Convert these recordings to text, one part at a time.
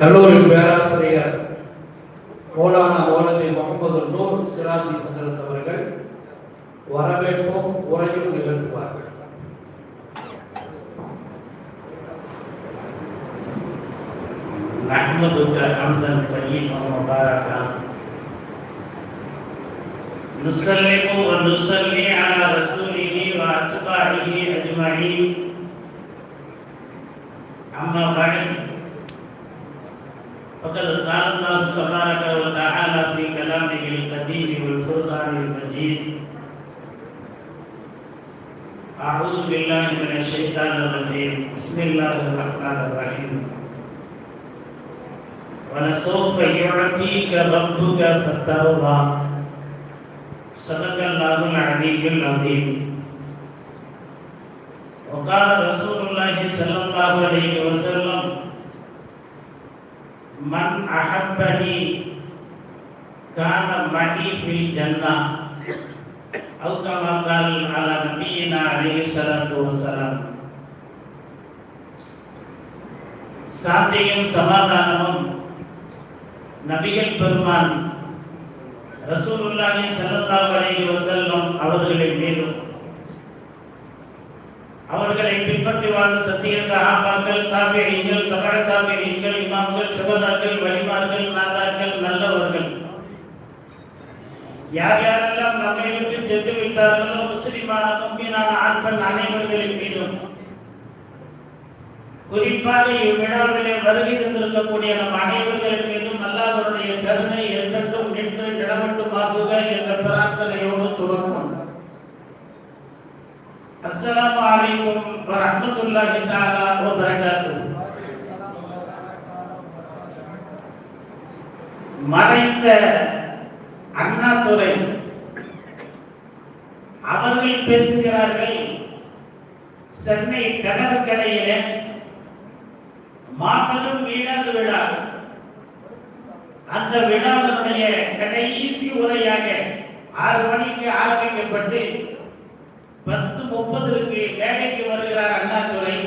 கல்லூரி பேராசிரியர் மௌலானா மௌலவி முகமது நூர் சிராஜி ஹசரத் அவர்கள் வரவேற்பும் உரையும் நிகழ்த்துவார்கள் نحمدك حمدا طيبا مباركا نسلم ونصلي على رسوله واتباعه اجمعين اما بعد فقد قال الله تبارك وتعالى في كلامه القديم والفرقان المجيد أعوذ بالله من الشيطان الرجيم بسم الله الرحمن الرحيم ولسوف يعطيك ربك فترضى صدق الله العلي العظيم وقال رسول الله صلى الله عليه وسلم من أحبني كان معي في الجنة أو كما قال على نبينا عليه الصلاة والسلام சாந்தியும் சமாதானமும் நபிகள் பெருமான் ரசூலுல்லாஹி ஸல்லல்லாஹு அலைஹி வஸல்லம் அவர்களின் மீதும் அவர்களை பின்பற்றி வாழும் சத்திய சகாபாக்கள் தாபியீன்கள் தபா தாபியீன்கள் இமாம்கள் சுகதாக்கள் வலிமார்கள் நாதாக்கள் நல்லவர்கள். யார் யாரெல்லாம் நம்மை விட்டு சென்று விட்டார்களோ முஸ்லிமான மும்பினான ஆட்கள் அனைவர்களின் மீதும். குறிப்பாக இவ்விழாவிலே வருகை தந்திருக்கக்கூடிய நம் அனைவர்களின் மீதும் அல்லாஹ்வுடைய கருணை என்றென்றும் நின்று நிலவட்டுமாகுக என்ற பிரார்த்தனையோடு துவக்கம். السلام عليكم ورحمة الله تعالى وبركاته மறைந்த அண்ணாதுரை அவர்கள் பேசுகிறார்கள் சென்னை கடற்கரையில மாபெரும் வீடாது விழா. அந்த விழாவினுடைய கடைசி உரையாக ஆறு மணிக்கு ஆரம்பிக்கப்பட்டு பத்து முப்பதுக்கு வேலைக்கு வருகிறார் அண்ணாதுரை.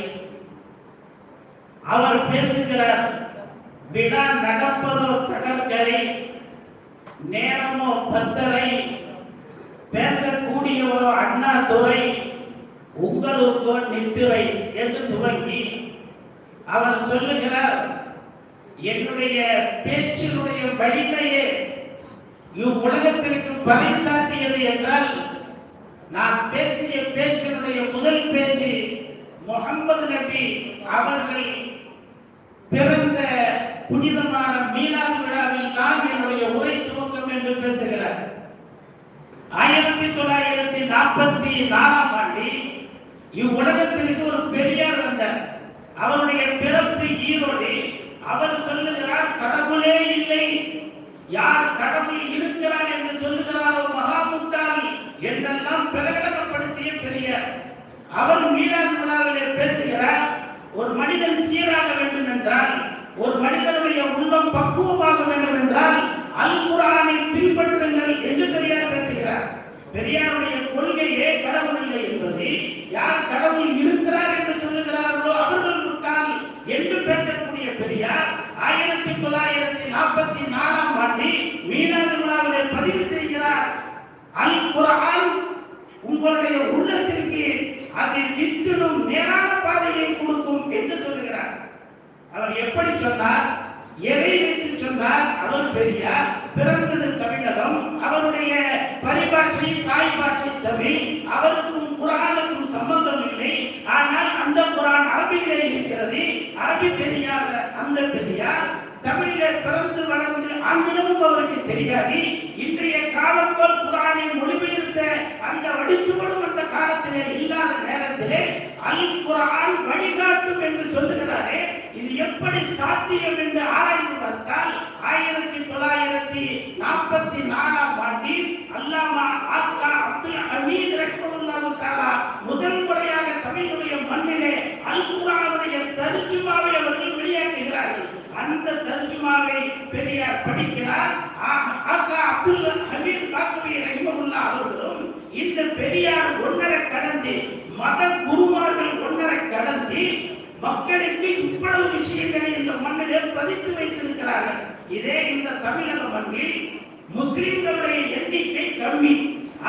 அவர் பேசுகிறார் விழா நடப்பதோ கடற்கரை நேரமோ பத்தரை. பேசக்கூடியவரோ அண்ணாதுரை உங்களுக்கோ நித்திரை என்று துவங்கி அவர் சொல்லுகிறார் என்னுடைய பேச்சினுடைய வலிமையே இவ்வுலகத்திற்கு பறைசாட்டியது என்றால் நான் பேசிய பேச்சினுடைய முதல் பேச்சு முகமது நபி அவர்கள் பிறந்த புனிதமான மீனா விழாவில் தான் என்னுடைய உரை துவக்கம் என்று பேசுகிறார். ஆயிரத்தி தொள்ளாயிரத்தி நாற்பத்தி நாலாம் ஆண்டு இவ்வுலகத்திற்கு ஒரு பெரியார் வந்தார். அவருடைய பிறப்பு ஈரோடு. அவர் சொல்லுகிறார் கடவுளே இல்லை. யார் கடவுள் இருக்கிறார் என்று சொல்லுகிறாரோ மகாமுட்டால் என்ற அவர் மீனாது விழாவிலே பேசுகிறார் ஒரு மனிதன் சீராக வேண்டும் என்றால் ஒரு மனிதனுடைய உள்ளம் பக்குவமாக வேண்டும் என்றால் அல் குரானை பின்பற்றுங்கள் என்று பெரியார் பேசுகிறார். பெரியாருடைய கொள்கையே கடவுள் இல்லை என்பது யார் கடவுள் இருக்கிறார் என்று சொல்லுகிறார்களோ அவர்கள் முட்டாள் என்று பேசக்கூடிய பெரியார் ஆயிரத்தி தொள்ளாயிரத்தி நாற்பத்தி நாலாம் ஆண்டு மீனாது விழாவிலே பதிவு செய்கிறார் அல் குரான் உங்களுடைய உள்ளத்திற்கு அது வித்திடும் நேரான பாதையை கொடுக்கும் என்று சொல்லுகிறார். அவர் எப்படி சொன்னார்? எதை வைத்து சொன்னார் அவர் பெரியார் பிறந்தது தமிழகம் அவருடைய பரிபாட்சி தாய் பாட்சி தமிழ் அவருக்கும் குரானுக்கும் சம்பந்தம் இல்லை. ஆனால் அந்த குரான் அரபியிலே இருக்கிறது. அரபி தெரியாத அந்த பெரியார் தமிழிலே பிறந்து வளர்ந்து ஆங்கிலமும் அவருக்கு தெரியாது. இன்றைய காலம் போல் குரானை மொழிபெயர்த்த அந்த வடிச்சுவடும் அந்த காலத்திலே இல்லாத நேரத்திலே அல் குரான் வழிகாட்டும் என்று சொல்லுகிறாரே இது எப்படி சாத்தியம் என்று ஆராய்ந்து பார்த்தால் ஆயிரத்தி தொள்ளாயிரத்தி நாற்பத்தி நாலாம் ஆண்டில் அல்லாமா ஆக்கா அப்துல் ஹமீத் ரஹ்மத்துல்லாஹு தஆலா முதல் முறையாக தமிழுடைய மண்ணிலே அல் குரானுடைய தருச்சுமாவை அவர்கள் வெளியாக்குகிறார்கள். அந்த தர்ஜுமாவை பெரியார் படிக்கிறார். ஆ- அப்துல் ஹமீத் பாக்கவி ரஹிமகுல்லா அவர்களும் இந்த பெரியார் ஒன்றரை கடந்து மத குருமார்கள் ஒன்றரை கடந்து மக்களுக்கு இவ்வளவு விஷயங்களை இந்த மண்ணிலே பதித்து வைத்திருக்கிறார்கள். இதே இந்த தமிழக மண்ணில் முஸ்லிம்களுடைய எண்ணிக்கை கம்மி.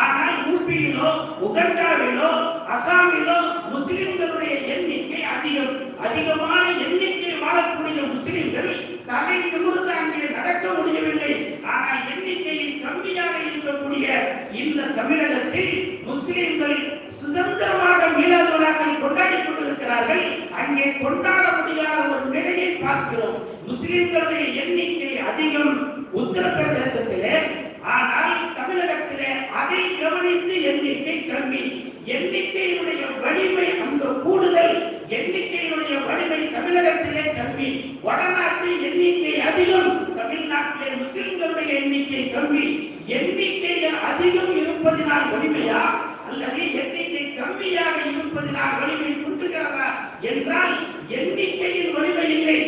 ஆனால் யூபியிலோ உகண்டாவிலோ அசாமிலோ முஸ்லிம்களுடைய எண்ணிக்கை அதிகம். அதிகமான எண்ணிக்கை வாழக்கூடிய முஸ்லிம்கள் தலை நிமிர்ந்து அங்கே நடக்க முடியவில்லை. ஆனால் எண்ணிக்கையில் கம்மியாக இருக்கக்கூடிய இந்த தமிழகத்தில் முஸ்லிம்கள் சுதந்திரமாக மீளாத விழாக்கள் கொண்டாடி கொண்டிருக்கிறார்கள். அங்கே கொண்டாட முடியாத ஒரு நிலையை பார்க்கிறோம். முஸ்லிம்களுடைய எண்ணிக்கை அதிகம் உத்தரப்பிரதேசத்திலே. ஆனால் தமிழகத்திலே அதை கவனித்து எண்ணிக்கை கம்மி. எண்ணிக்கையினுடைய வலிமை அங்கு கூடுதல். எண்ணிக்கையினுடைய வலிமை தமிழகத்திலே கம்மி. வடநாட்டில் எண்ணிக்கை அதிகம். தமிழ்நாட்டிலே முஸ்லிம்களுடைய எண்ணிக்கை கம்மி. எண்ணிக்கைகள் அதிகம் இருப்பதினால் வலிமையா அல்லது எண்ணிக்கை கம்மியாக இருப்பதினால் வலிமை குன்றுகிறதா என்றால் எண்ணிக்கையில் வலிமை இல்லை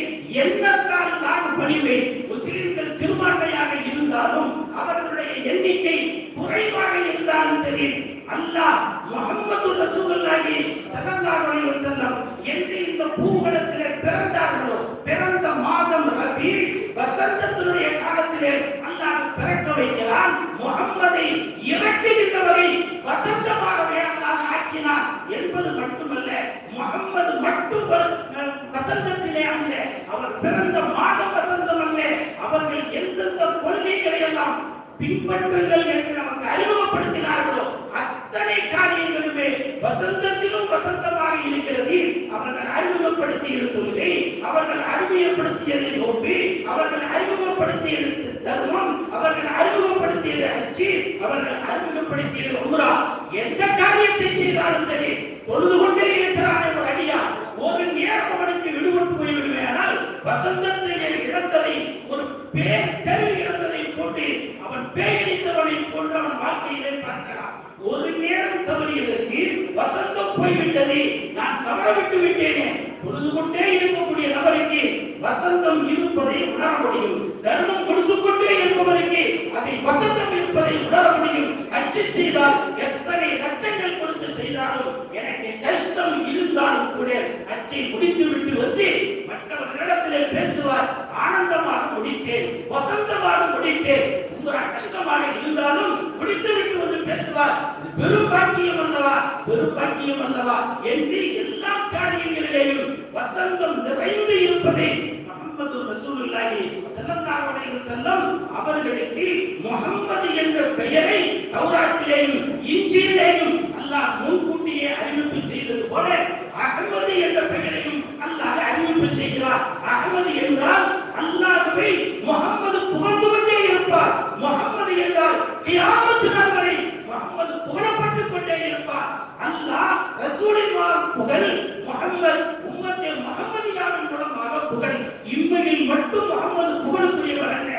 எண்ணத்தால் தான் வலிமை முஸ்லிம்கள் சிறுபான்மையாக இருந்தாலும் அவர்களுடைய எண்ணிக்கை குறைவாக இருந்தாலும் சரி அல்லாஹ் முகமது ரசூலுல்லாஹி ஸல்லல்லாஹு அலைஹி வஸல்லம் என்று இந்த பூங்கலத்திலே பிறந்தார்களோ பிறந்த மாதம் ரபி வசந்தத்தினுடைய காலத்திலே அல்லாஹ் பிறக்க வைக்கிறான் முகம்மதை இறக்குகின்றவரை வசந்தமாகவே அல்லாஹ் ஆக்கினார் என்பது மட்டுமல்ல முகம்மது மட்டும் வசந்தத்திலே அல்ல அவர் பிறந்த மாதம் வசந்தம் அல்ல. அவர்கள் எந்தெந்த கொள்கைகளை எல்லாம் பின்பற்றுங்கள் என்று நமக்கு அறிமுகப்படுத்தினார்களோ அத்தனை காரியங்களுமே வசந்தத்திலும் வசந்தமாக இருக்கிறது. அவர்கள் அறிமுகப்படுத்தி இருந்தவில்லை அவர்கள் அறிமுகப்படுத்தியது நோக்கி அவர்கள் அறிமுகப்படுத்தியது தர்மம் அவர்கள் அறிமுகப்படுத்தியது அச்சு அவர்கள் அறிமுகப்படுத்தியது உம்ரா. எந்த காரியத்தை செய்தாலும் சரி தொழுது கொண்டே இருக்கிறான் ஒரு அடியா. ஒரு நேரம் அவனுக்கு விடுபட்டு போய்விடுவேனால் வசந்தத்தை இழந்ததை ஒரு பேர் கருவி இழந்ததை போட்டு அவன் பேயடித்தவனை போன்று அவன் வாழ்க்கையிலே பார்க்கலாம் ஒரு நேரம் தவறியது போய்விட்டது நான் தவறவிட்டு விட்டேனே. தொழுது கொண்டே இருக்கக்கூடிய நபருக்கு வசந்தம் இருப்பதை உணர முடியும். தர்மம் கொடுத்து கொண்டே இருப்பவருக்கு அதை வசந்தம் இருப்பதை உணர முடியும். அச்சு செய்தால் எத்தனை லட்சங்கள் கொடுத்து செய்தாலும் எனக்கு கஷ்டம் இருந்தாலும் கூட அச்சை முடித்து விட்டு வந்து மற்றவர்களிடத்திலே பேசுவார். ஆனந்தமாக முடித்தேன் வசந்தமாக முடித்தேன். ஒரு கஷ்டமாக இருந்தாலும் முடித்து விட்டு வந்து பேசுவார். இது பெரும் பாக்கியம் அல்லவா? பெரும் பாக்கியம் அல்லவா? என்று எல்லா காரியங்களிலேயும் வசந்தம் நிறைந்து இருப்பதை முகமது ரசூலுல்லாஹி ஸல்லல்லாஹு அலைஹி வஸல்லம் அவர்களுக்கு முகம்மது என்ற பெயரை தௌராத்திலேயும் இன்ஜீலிலேயும் அல்லாஹ் முன்கூட்டியே அறிவிப்பு செய்தது போல அகமது என்ற பெயரையும் அல்லாஹ் அறிவிப்பு செய்கிறார். அகமது என்றால் அல்லாஹ்வை முகமது புகழ் முகமது என்றால் கியாமத்து நாள் வரை முகம்மது புகழப்பட்டுக் கொண்டே இருப்பார். அல்லாஹ் ரசூலின் மூலம் புகழ் முகமது உம்மத்தை முகமதியாவின் மூலமாக புகழ். இம்மையில் மட்டும் முகமது புகழுக்குரியவர் அல்ல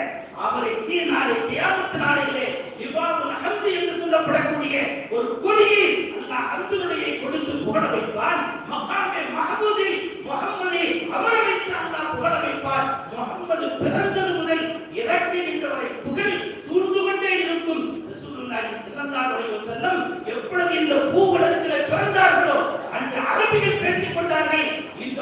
அவரை அவருக்கு நாளை கியாமத்து நாளிலே இவ்வாறு அகந்து என்று சொல்லப்படக்கூடிய ஒரு கொடியை அல்லாஹ் ஹம்துடைய கொடுத்து புகழ வைப்பார். மகாமே மஹமூதில் முகமதி அமர வைத்து அல்லாஹ் புகழ வைப்பார். முகமது பிறந்தது முதல் இறக்குகின்றவரை புகழ் சூழ்ந்து கொண்டே இருக்கும் ரசூலுல்லாஹி ஸல்லல்லாஹு அலைஹி வஸல்லம் எப்பொழுது இந்த பூவுலகிலே பிறந்தார்களோ அன்று அரபிகள் பேசிக் கொண்டார்கள் இந்த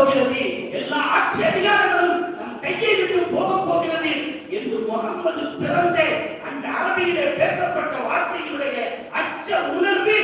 போகிறது. எல்லா ஆட்சி அதிகாரங்களும் நம் கையை விட்டு போக போகிறது என்று முகம்மது பிறந்த அந்த அரபியிலே பேசப்பட்ட வார்த்தைகளுடைய அச்ச உணர்வு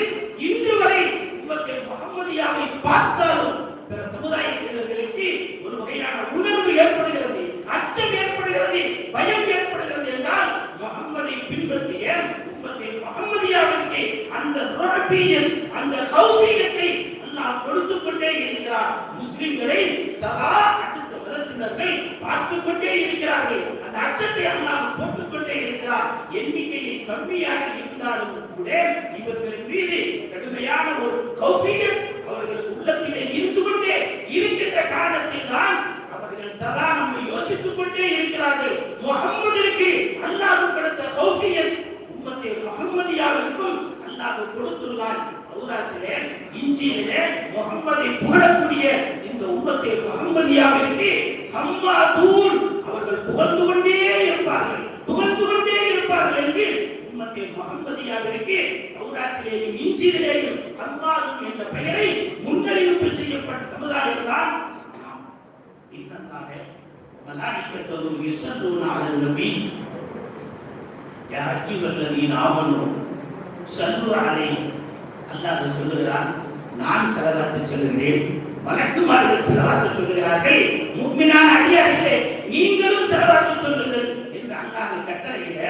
இன்று வரை உங்களுக்கு முகமதியாவை பார்த்தாலும் பிற சமுதாயத்தினர்களுக்கு ஒரு வகையான உணர்வு ஏற்படுகிறது அச்சம் ஏற்படுகிறது பயம் ஏற்படுகிறது என்றால் முகம்மதை பின்பற்றிய உம்மத்தை முகம்மதியாவிற்கு அந்த ருஅபியத், அந்த ஹௌஃபியத்தை அல்லாஹ் கொடுத்து கொண்டே இருக்கிறார் முஸ்லிம்களை சதா அடுத்த மதத்தினர்கள் பார்த்து கொண்டே இருக்கிறார்கள். அந்த அச்சத்தை அல்லாஹ் போட்டுக் கொண்டே இருக்கிறார். எண்ணிக்கையில் கம்மியாக இருந்தாலும் கூட இவர்களின் மீது கடுமையான ஒரு கௌஃபியத் அவர்கள் உள்ளத்திலே இருந்து கொண்டே இருக்கின்ற காரணத்தில் தான் அவர்கள் சதா நம்மை யோசித்துக் கொண்டே இருக்கிறார்கள். முகம்மதிற்கு அல்லாஹ் கொடுத்த கௌஃபியத் உம்மத்தை முகம்மதியாவிற்கும் அல்லாஹ் கொடுத்துள்ளான். தௌராத்திலே இஞ்சியிலே முகம்மதை புகழக்கூடிய இந்த உம்மத்தை முகம்மதியாவிற்கு ஹம்மாதூன் அவர்கள் புகழ்ந்து கொண்டே இருப்பார்கள். புகழ்ந்து கொண்டே இருப்பார்கள் என்று உம்மத்தை உம்மத்தே தௌராத்திலேயும் இஞ்சிலேயும் அல்லாஹும் என்ற பெயரை முன்னறிவிப்பு செய்யப்பட்ட சமுதாயம் தான் இன்னதாக மலாயிக்கத்தது யுஸல்லூன அலன் நபி. யா அய்யுஹல்லதீன ஆமனு அல்லாஹ் சொல்லுகிறான் நான் சரதாத்து சொல்லுகிறேன். வழக்குமார்கள் செலவாத்து சொல்கிறார்கள் முக்மினான அடியார்களே நீங்களும் செலவாத்து சொல்லுங்கள் என்று அல்லாஹ் கட்டளையிட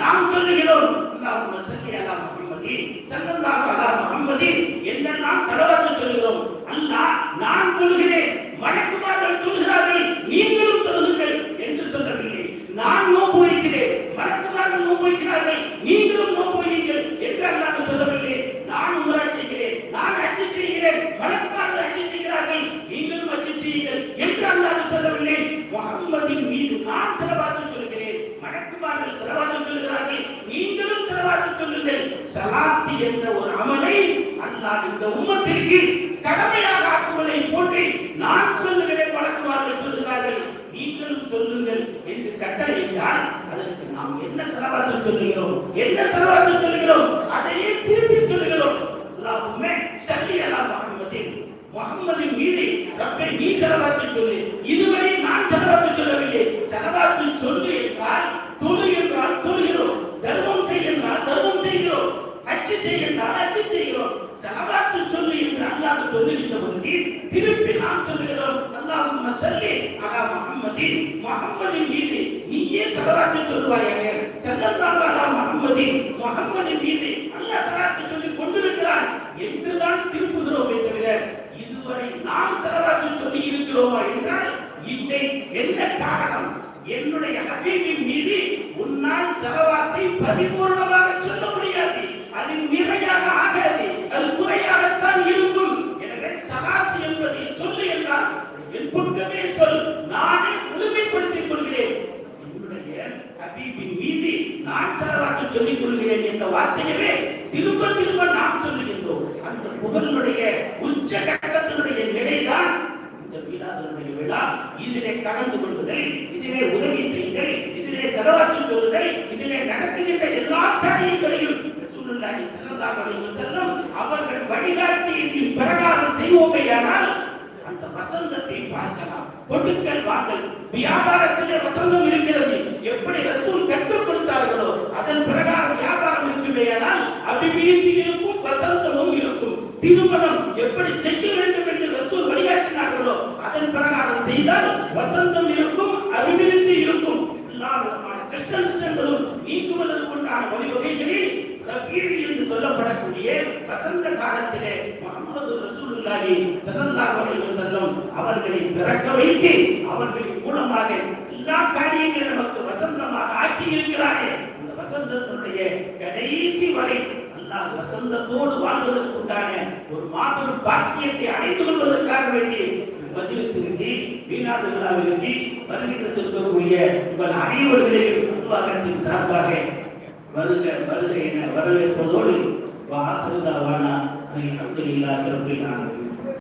நாம் சொல்லுகிறோம். அல்லாஹ் ஸல்லி அல்லாஹ் முஹம்மதி சல்லல்லாஹு அலா முஹம்மதி என்றெல்லாம் செலவாத்து சொல்கிறோம் அல்லாஹ் நான் சொல்லுகிறேன். வழக்குமார்கள் சொல்கிறார்கள் நீ சொல்லுங்கள் என்று சொல்லவில்லை நான் நோன்பு வைக்கிறேன் வழக்குமார்கள் நோன்பு வைக்கிறார்கள் நீங்களும் நோன்பு வையுங்கள் என்று அல்லாஹ் சொல்லவில்லை நான் உமரா செய்கிறேன் நான் அச்சு செய்கிறேன் வழக்குமார்கள் அச்சு செய்கிறார்கள் நீங்களும் அச்சு செய்யுங்கள் என்று அல்லாஹ் சொல்லவில்லை முகம்மதின் மீது நான் செலவாத்து சொல்கிறேன் வழக்குமார்கள் செலவாத்து சொல்கிறார்கள் நீங்களும் செலவாத்து சொல்லுங்கள் சலாத்தி என்ற ஒரு அமலை அல்லாஹ் இந்த உம்மத்திற்கு கடமையாக ஆக்குவதை போன்று நான் சொல்லுகிறேன் வழக்குமார்கள் சொல்லுகிறார்கள். நீங்களும் சொல்லுங்கள் என்று கட்டளையிட்டால் அதற்கு நாம் என்ன செலவாத்து சொல்லுகிறோம்? என்ன செலவாத்து சொல்லுகிறோம்? அதையே திருப்பி சொல்லுகிறோம். அல்லாஹுமே சல்லி அலா முஹம்மதின். முகம்மதின் மீது ரப்பை நீ செலவாத்து சொல்லு. இதுவரை நான் செலவாத்து சொல்லவில்லை. செலவாத்து சொல்லு என்றால் தொழு என்றால் தொழுகிறோம். தர்மம் செய் என்றால் தர்மம் செய்கிறோம். அச்சு செய் என்றால் அச்சு செய்கிறோம் செலவாத்து சொல்லு என்று சொல்லுகின்ற பொழுது திருப்பி நாம் சொல்லுகிறோம் அல்லாஹும் சல்லி அலா முகம்மதி முஹம்மதின் மீது நீயே செலவாத்து சொல்வாயாக ஸல்லல்லாஹு அலா முஹம்மதின் முஹம்மதின் மீது அல்லாஹ் சலவாத்து சொல்லி கொண்டிருக்கிறான் என்றுதான் திருப்புகிறோமே தவிர இதுவரை நாம் சலவாத்து சொல்லி இருக்கிறோமா என்றால் இல்லை. என்ன காரணம்? என்னுடைய ஹபீபின் மீது உன்னால் செலவாத்தை பரிபூர்ணமாக ஹபீபின் மீது நான் செலவாக்க சொல்லிக் கொள்கிறேன் என்ற வார்த்தையவே திரும்ப திரும்ப நாம் சொல்லுகின்றோம். அந்த புகழுடைய உச்ச கட்டத்தினுடைய நிலைதான் இந்த மீனாதனுடைய விழா. இதிலே கலந்து கொள்ளுதல் இதிலே உதவி செய்தல் இதிலே செலவாக்கி சொல்லுதல் இதிலே நடக்குகின்ற எல்லா காரியங்களையும் சூழ்நிலை ஸல்லல்லாஹு அலைஹி அவர்கள் வழிகாட்டியதின் பிரகாரம் செய்வோமே ஆனால் வசந்தத்தை பார்க்கலாம். கொடுக்கல் வாங்கல் வியாபாரத்திலே வசந்தம் இருக்கிறது. எப்படி ரசூல் கற்றுக் கொடுத்தார்களோ அதன் பிரகாரம் வியாபாரம் இருக்குமேயானால் அபிவிருத்தி இருக்கும் வசந்தமும் இருக்கும். திருமணம் எப்படி செய்ய வேண்டும் என்று ரசூல் வழிகாட்டினார்களோ அதன் பிரகாரம் செய்தால் வசந்தம் இருக்கும் அபிவிருத்தி இருக்கும். எல்லா விதமான கஷ்ட நஷ்டங்களும் நீக்குவதற்குண்டான வழிவகைகளில் ரபீல் என்று சொல்லப்படக்கூடிய வசந்த காலத்திலே முகமது ரசூலுல்லாஹி ஸல்லல்லாஹு அலைஹி வஸல்லம் அவர்களை பிறக்க வைத்து அவர்களின் மூலமாக எல்லா காரியங்களும் நமக்கு வசந்தமாக ஆக்கி இருக்கிறாரே அந்த வசந்தத்தினுடைய கடைசி வரை அல்லாஹ் வசந்தத்தோடு வாழ்வதற்குண்டான ஒரு மாபெரும் பாக்கியத்தை அடைந்து கொள்வதற்காக வேண்டி மஜ்லிஸிற்கு வீணாது விழாவிலிருந்து வருகை உங்கள் அனைவர்களையும் உருவாக்கத்தின் சார்பாக வருக வருக என வரவேற்பதோடு வாசலுதாவான அல்ஹம்துலில்லாஹி ரப்பில் ஆலமீன்